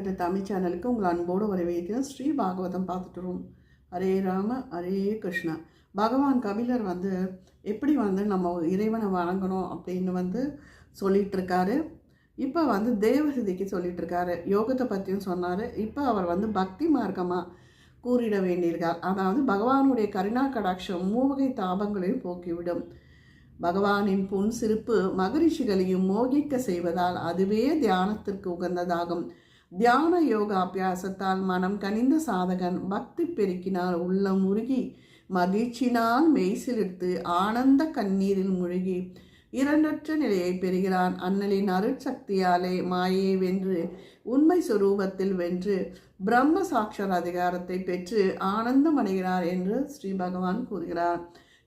இந்த தமிழ் சேனலுக்கு உங்கள் அன்போடு வரவேற்கிறேன். ஸ்ரீ பாகவதம் பார்த்துட்டுருவோம் ஹரே ராம ஹரே கிருஷ்ணா. பகவான் கபிலர் வந்து எப்படி வந்து நம்ம இறைவனை வணங்கணும் அப்படின்னு வந்து சொல்லிகிட்ருக்காரு இப்போ வந்து தேவசதிக்கு சொல்லிகிட்ருக்காரு யோகத்தை பற்றியும் சொன்னார். இப்போ அவர் வந்து பக்தி மார்க்கமாக கூறிட வேண்டியிருக்கார். அதாவது பகவானுடைய கருணா கடாட்சம் மூவகை தாபங்களையும் போக்கிவிடும். பகவானின் புன் சிரிப்பு மகரிஷிகளையும் மோகிக்க செய்வதால் அதுவே தியானத்திற்கு உகந்ததாகும். தியான யோக அபியாசத்தால் மனம் கனிந்த சாதகன் பக்தி பெருக்கினால் உள்ளம் உருகி மகிழ்ச்சினால் மெய்சிலிர்த்து ஆனந்த கண்ணீரில் முழுகி இரண்டற்ற நிலையை பெறுகிறான். அண்ணலின் அருட்சக்தியாலே மாயை வென்று உண்மை சுரூபத்தில் வென்று பிரம்ம சாட்சர் அதிகாரத்தை பெற்று ஆனந்தம் அடைகிறார் என்று ஸ்ரீ பகவான் கூறுகிறார்.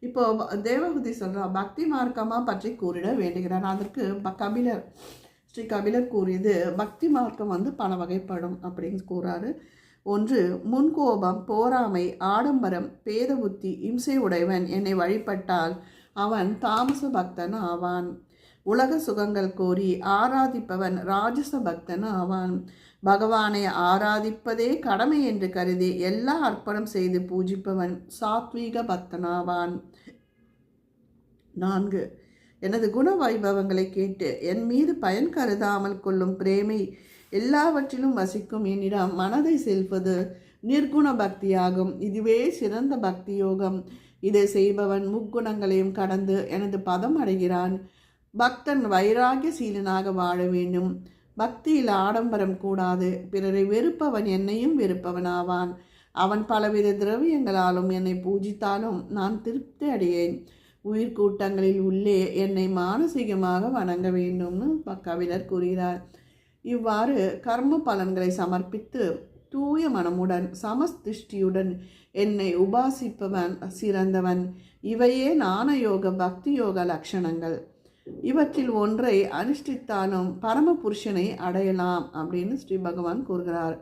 இப்போ தேவகுதி சொல்கிறார் பக்தி மார்க்கமாக பற்றி கூறிட வேண்டுகிறார். அதற்கு கபிலர் ஸ்ரீ கபிலர் கூறியது பக்தி மார்க்கம் வந்து பல வகைப்படும் அப்படின்னு கூறாரு. ஒன்று முன்கோபம் போராமை ஆடம்பரம் பேத புத்தி இம்சை உடையவன் என்னை வழிபட்டால் அவன் தாமச பக்தன் ஆவான் உலக சுகங்கள் கோரி ஆராதிப்பவன் ராஜச பக்தன் ஆவான் பகவானை ஆராதிப்பதே கடமை என்று கருதி எல்லா அர்ப்பணம் செய்து பூஜிப்பவன் சாத்வீக பக்தனாவான். நான்கு எனது குண வைபவங்களை கேட்டு என் மீது பயன் கருதாமல் கொள்ளும் பிரேமை எல்லாவற்றிலும் வசிக்கும் என்னிடம் மனதை செல்வது நிர்குண பக்தியாகும். இதுவே சிறந்த பக்தி யோகம் இதை செய்பவன் முக்குணங்களையும் கடந்து எனது பதம் அடைகிறான். பக்தன் வைராகிய சீலனாக வாழ வேண்டும். பக்தியில் ஆடம்பரம் கூடாது. பிறரை வெறுப்பவன் என்னையும் வெறுப்பவனாவான். அவன் பலவித திரவியங்களாலும் என்னை பூஜித்தாலும் நான் திருப்தி அடையேன். உயிர்கூட்டங்களில் உள்ளே என்னை மானசீகமாக வணங்க வேண்டும்னு கவிஞர் கூறுகிறார். இவ்வாறு கர்ம பலன்களை சமர்ப்பித்து தூய மனமுடன் சமஸ்திஷ்டியுடன் என்னை உபாசிப்பவன் சிறந்தவன். இவையே ஞானயோக பக்தி யோக லட்சணங்கள். இவற்றில் ஒன்றை அனுஷ்டித்தாலும் பரமபுருஷனை அடையலாம் அப்படின்னு ஸ்ரீ பகவான் கூறுகிறார்.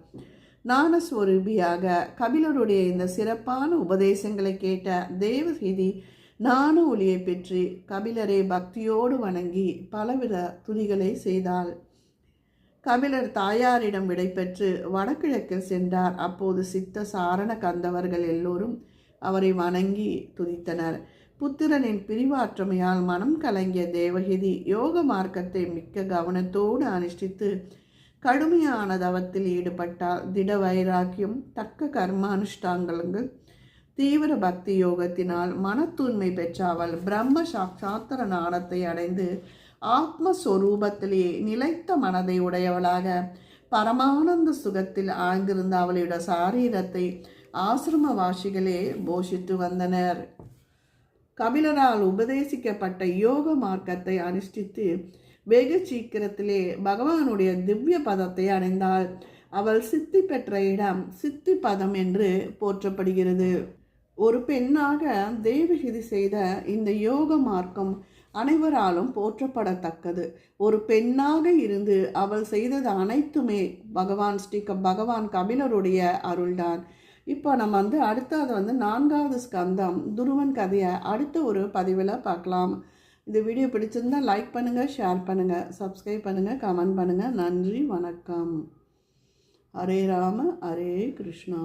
ஞானஸ்வரூபியாக கபிலருடைய இந்த சிறப்பான உபதேசங்களை கேட்ட தேவசீதி ஞான ஒளியை பெற்று கபிலரை பக்தியோடு வணங்கி பலவித துதிகளை செய்தாள். கபிலர் தாயாரிடம் விடைபெற்று வடகிழக்கில் சென்றார். அப்போது சித்த சாரண கந்தவர்கள் எல்லோரும் அவரை வணங்கி துதித்தனர். புத்திரனின் பிரிவாற்றமையால் மனம் கலங்கிய தேவகிதி யோக மார்க்கத்தை மிக்க கவனத்தோடு அனுஷ்டித்து கடுமையான தவத்தில் ஈடுபட்டால் திட வைராக்கியம் தக்க கர்மானுஷ்டாங்கங்கள் தீவிர பக்தி யோகத்தினால் மனத்தூய்மை பெற்ற அவள் பிரம்ம சாட்சாத்திர நாணத்தை அடைந்து ஆத்மஸ்வரூபத்திலே நிலைத்த மனதை உடையவளாக பரமானந்த சுகத்தில் ஆழ்ந்திருந்த அவளுடைய சாரீரத்தை ஆசிரமவாசிகளே போஷித்து வந்தனர். கபிலரால் உபதேசிக்கப்பட்ட யோக மார்க்கத்தை அனுஷ்டித்து வெகு சீக்கிரத்திலே பகவானுடைய திவ்ய பதத்தை அடைந்தால் அவள் சித்தி பெற்ற இடம் சித்தி பதம் என்று போற்றப்படுகிறது. ஒரு பெண்ணாக தேவகிரி செய்த இந்த யோக மார்க்கம் அனைவராலும் போற்றப்படத்தக்கது. ஒரு பெண்ணாக இருந்து அவள் செய்தது அனைத்துமே பகவான் ஸ்ரீ பகவான் கபிலருடைய அருள்தான். இப்போ நம்ம வந்து அடுத்தது வந்து நான்காவது ஸ்கந்தம் துருவன் கதையை அடுத்த ஒரு பதிவில் பார்க்கலாம். இந்த வீடியோ பிடிச்சிருந்தா லைக் பண்ணுங்கள் ஷேர் பண்ணுங்கள் சப்ஸ்கிரைப் பண்ணுங்கள் கமெண்ட் பண்ணுங்கள் நன்றி வணக்கம். ஹரே ராம ஹரே கிருஷ்ணா.